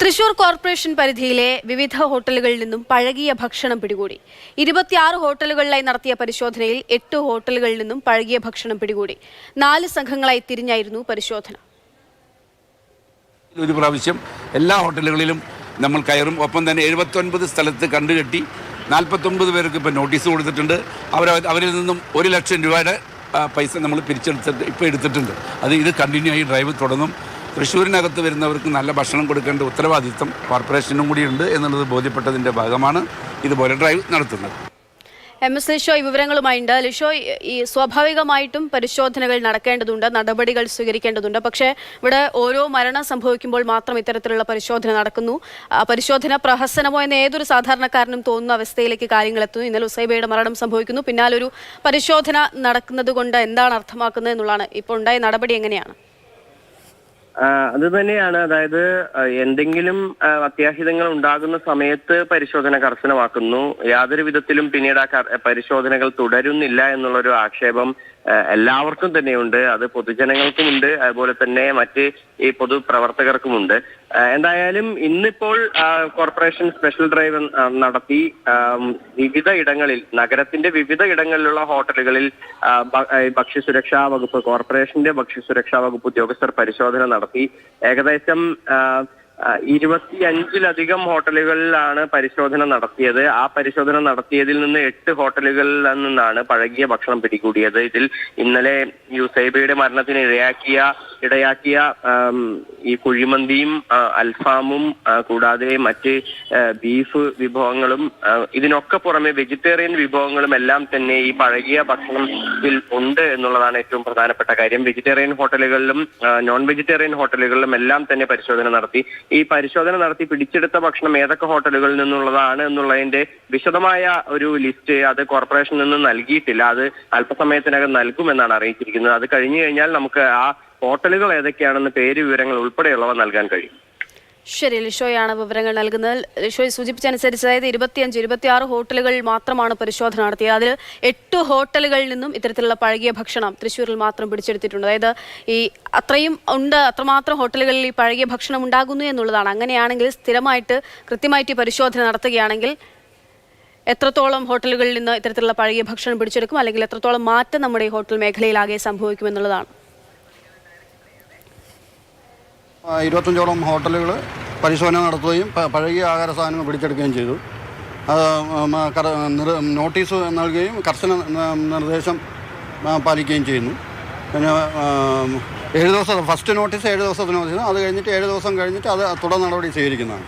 Thrissur corporation പരിധിയിലെ വിവിധ ഹോട്ടലുകളിൽ നിന്നും പഴകിയ ഭക്ഷണം പിടികൂടി. ഇരുപത്തിയാറ് ഹോട്ടലുകളിലായി നടത്തിയ പരിശോധനയിൽ എട്ട് ഹോട്ടലുകളിൽ നിന്നും പഴകിയ ഭക്ഷണം പിടികൂടി. നാല് സംഘങ്ങളായി തിരിഞ്ഞായിരുന്നു പരിശോധന. ഒരു പ്രാവശ്യം എല്ലാ ഹോട്ടലുകളിലും നമ്മൾ കയറും. ഒപ്പം തന്നെ എഴുപത്തൊൻപത് സ്ഥലത്ത് കണ്ടുകെട്ടി നാൽപ്പത്തൊൻപത് പേർക്ക് ഇപ്പോൾ നോട്ടീസ് കൊടുത്തിട്ടുണ്ട്. അവർ അവരിൽ നിന്നും ഒരു ലക്ഷം രൂപയുടെ പൈസ നമ്മൾ പിരിച്ചെടുത്തിട്ട് ഇപ്പോൾ എടുത്തിട്ടുണ്ട്. അത് ഇത് കണ്ടിന്യൂ ആയി ഡ്രൈവ് തുടങ്ങും. തൃശ്ശൂരിനകത്ത് വരുന്നവർക്ക് നല്ല ഭക്ഷണം കൊടുക്കേണ്ട ഉത്തരവാദിത്തം കോർപ്പറേഷനും കൂടിയുണ്ട് എന്നുള്ളത് ബോധ്യപ്പെട്ടതിന്റെ ഭാഗമാണ് ഇതുപോലെ ഡ്രൈവ് നടത്തുന്നത്. എം എസ് ലിഷോയ് വിവരങ്ങളുമായിണ്ട്. ലിഷോയ് ഈ സ്വാഭാവികമായിട്ടും പരിശോധനകൾ നടക്കേണ്ടതുണ്ട് നടപടികൾ സ്വീകരിക്കേണ്ടതുണ്ട്. പക്ഷേ ഇവിടെ ഓരോ മരണം സംഭവിക്കുമ്പോൾ മാത്രം ഇത്തരത്തിലുള്ള പരിശോധന നടക്കുന്നു. പരിശോധന പ്രഹസനമോ എന്ന് ഏതൊരു സാധാരണക്കാരനും തോന്നുന്ന അവസ്ഥയിലേക്ക് കാര്യങ്ങൾ എത്തുന്നു. ഇന്നലെ ഉസൈബയുടെ മരണം സംഭവിക്കുന്നു. പിന്നാലൊരു പരിശോധന നടക്കുന്നത് കൊണ്ട് എന്താണ് അർത്ഥമാക്കുന്നത് എന്നുള്ളതാണ്. ഇപ്പോൾ ഉണ്ടായ നടപടി എങ്ങനെയാണ്? അത് തന്നെയാണ്. അതായത് എന്തെങ്കിലും അത്യാഹിതങ്ങൾ ഉണ്ടാകുന്ന സമയത്ത് പരിശോധന കർശനമാക്കുന്നു. യാതൊരു വിധത്തിലും പിന്നീട് ആ പരിശോധനകൾ തുടരുന്നില്ല എന്നുള്ളൊരു ആക്ഷേപം എല്ലാവർക്കും തന്നെയുണ്ട്. അത് പൊതുജനങ്ങൾക്കുമുണ്ട്. അതുപോലെ തന്നെ മറ്റ് ഈ പൊതുപ്രവർത്തകർക്കുമുണ്ട്. എന്തായാലും ഇന്നിപ്പോൾ കോർപ്പറേഷൻ സ്പെഷ്യൽ ഡ്രൈവ് നടത്തി വിവിധ ഇടങ്ങളിൽ നഗരത്തിന്റെ വിവിധ ഇടങ്ങളിലുള്ള ഹോട്ടലുകളിൽ ഭക്ഷ്യസുരക്ഷാ വകുപ്പ് കോർപ്പറേഷന്റെ ഭക്ഷ്യസുരക്ഷാ വകുപ്പ് ഉദ്യോഗസ്ഥർ പരിശോധന നടത്തി. ഏകദേശം ഇരുപത്തിയഞ്ചിലധികം ഹോട്ടലുകളിലാണ് പരിശോധന നടത്തിയത്. ആ പരിശോധന നടത്തിയതിൽ നിന്ന് എട്ട് ഹോട്ടലുകളിൽ നിന്നാണ് പഴകിയ ഭക്ഷണം പിടികൂടിയത്. ഇതിൽ ഇന്നലെ യുസൈബയുടെ മരണത്തിന് ഇടയാക്കിയ ഇടയാക്കിയ ഈ കുഴിമന്തിയും അൽഫാമും കൂടാതെ മറ്റ് ബീഫ് വിഭവങ്ങളും ഇതിനൊക്കെ പുറമെ വെജിറ്റേറിയൻ വിഭവങ്ങളും എല്ലാം തന്നെ ഈ പഴകിയ ഭക്ഷണത്തിൽ ഉണ്ട് എന്നുള്ളതാണ് ഏറ്റവും പ്രധാനപ്പെട്ട കാര്യം. വെജിറ്റേറിയൻ ഹോട്ടലുകളിലും നോൺ വെജിറ്റേറിയൻ ഹോട്ടലുകളിലും എല്ലാം തന്നെ പരിശോധന നടത്തി. ഈ പരിശോധന നടത്തി പിടിച്ചെടുത്ത ഭക്ഷണം ഏതൊക്കെ ഹോട്ടലുകളിൽ നിന്നുള്ളതാണ് എന്നുള്ളതിന്റെ വിശദമായ ഒരു ലിസ്റ്റ് അത് കോർപ്പറേഷനിൽ നിന്ന് നൽകിയിട്ടില്ല. അത് അല്പസമയത്തിനകം നൽകുമെന്നാണ് അറിയിച്ചിരിക്കുന്നത്. അത് കഴിഞ്ഞു കഴിഞ്ഞാൽ നമുക്ക് ആ ഹോട്ടലുകൾ ഏതൊക്കെയാണെന്ന് പേര് വിവരങ്ങൾ ഉൾപ്പെടെയുള്ളവ നൽകാൻ കഴിയും. ശരി ലിഷോയാണ് വിവരങ്ങൾ നൽകുന്നത്. ലിഷോയ് സൂചിപ്പിച്ചനുസരിച്ച് അതായത് ഇരുപത്തിയഞ്ച് ഇരുപത്തിയാറ് ഹോട്ടലുകൾ മാത്രമാണ് പരിശോധന നടത്തിയത്. അതിൽ എട്ട് ഹോട്ടലുകളിൽ നിന്നും ഇത്തരത്തിലുള്ള പഴകിയ ഭക്ഷണം തൃശ്ശൂരിൽ മാത്രം പിടിച്ചെടുത്തിട്ടുണ്ട്. അതായത് ഈ അത്രയും ഉണ്ട് അത്രമാത്രം ഹോട്ടലുകളിൽ ഈ പഴകിയ ഭക്ഷണം ഉണ്ടാകുന്നു എന്നുള്ളതാണ്. അങ്ങനെയാണെങ്കിൽ സ്ഥിരമായിട്ട് കൃത്യമായിട്ട് പരിശോധന നടത്തുകയാണെങ്കിൽ എത്രത്തോളം ഹോട്ടലുകളിൽ നിന്ന് ഇത്തരത്തിലുള്ള പഴകിയ ഭക്ഷണം പിടിച്ചെടുക്കും? അല്ലെങ്കിൽ എത്രത്തോളം മാറ്റം നമ്മുടെ ഈ ഹോട്ടൽ മേഖലയിലാകെ സംഭവിക്കും എന്നുള്ളതാണ് ആ, ഇരുപത്തഞ്ചോളം ഹോട്ടലുകൾ പരിശോധന നടത്തുകയും പഴകിയ ആഹാര സാധനങ്ങൾ പിടിച്ചെടുക്കുകയും ചെയ്തു. നോട്ടീസ് നൽകുകയും കർശന നിർദ്ദേശം പാലിക്കുകയും ചെയ്യുന്നു. പിന്നെ ഏഴ് ദിവസം ഫസ്റ്റ് നോട്ടീസ് ഏഴ് ദിവസത്തിന് അത് കഴിഞ്ഞിട്ട് ഏഴ് ദിവസം കഴിഞ്ഞിട്ട് അത് തുടർ നടപടി സ്വീകരിക്കുന്നതാണ്.